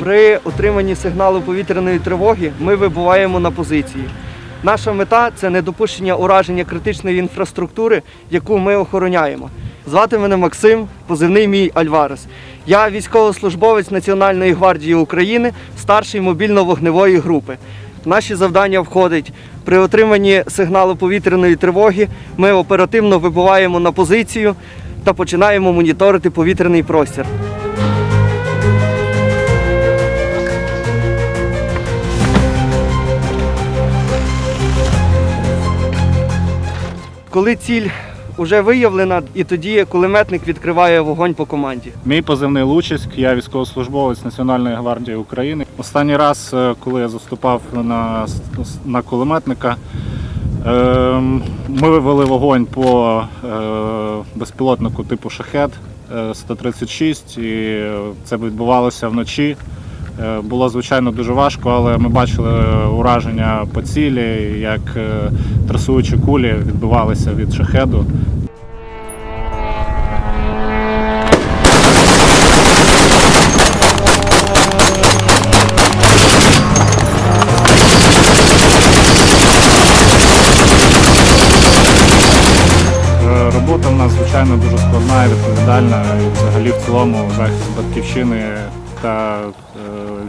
При отриманні сигналу повітряної тривоги ми вибуваємо на позиції. Наша мета це недопущення ураження критичної інфраструктури, яку ми охороняємо. Звати мене Максим, позивний мій Альварес. Я військовослужбовець Національної гвардії України, старший мобільно-вогневої групи. Наші завдання входить при отриманні сигналу повітряної тривоги. Ми оперативно вибуваємо на позицію та починаємо моніторити повітряний простір. Коли ціль вже виявлена, і тоді кулеметник відкриває вогонь по команді. Мій позивний Лучиськ, я військовослужбовець Національної гвардії України. Останній раз, е, коли я заступав на, на кулеметника, ем, ми вивели вогонь по е, безпілотнику типу шахет е, 136, і це відбувалося вночі. Е, Було звичайно дуже важко, але ми бачили ураження по цілі, як е, трасуючі кулі відбивалися від шахеду. Е, Робота в нас, звичайно, дуже складна і відповідальна. І взагалі в цілому захист батьківщини та е,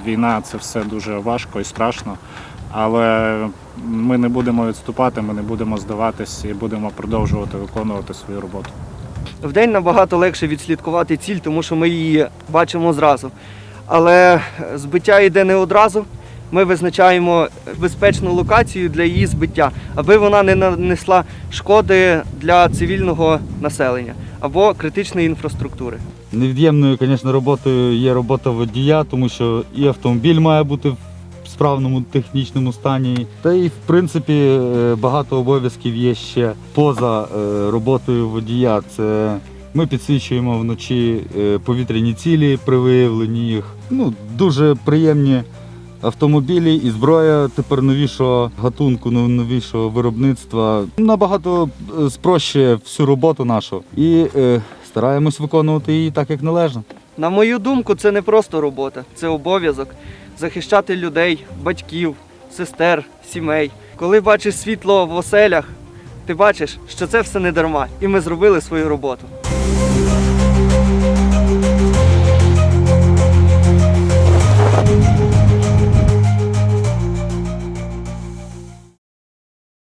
війна це все дуже важко і страшно. Але ми не будемо відступати, ми не будемо здаватись і будемо продовжувати виконувати свою роботу. Вдень набагато легше відслідкувати ціль, тому що ми її бачимо зразу. Але збиття йде не одразу. Ми визначаємо безпечну локацію для її збиття, аби вона не нанесла шкоди для цивільного населення або критичної інфраструктури. Невід'ємною, звісно, роботою є робота водія, тому що і автомобіль має бути в справному технічному стані. Та і в принципі е, багато обов'язків є ще поза е, роботою водія. Це ми підсвічуємо вночі е, повітряні цілі при виявленні їх. Ну, дуже приємні автомобілі і зброя тепер новішого гатунку, нов- новішого виробництва. Набагато спрощує всю роботу нашу. І стараємось виконувати її так, як належно. На мою думку, це не просто робота, це обов'язок захищати людей, батьків, сестер, сімей. Коли бачиш світло в оселях, ти бачиш, що це все не дарма, і ми зробили свою роботу.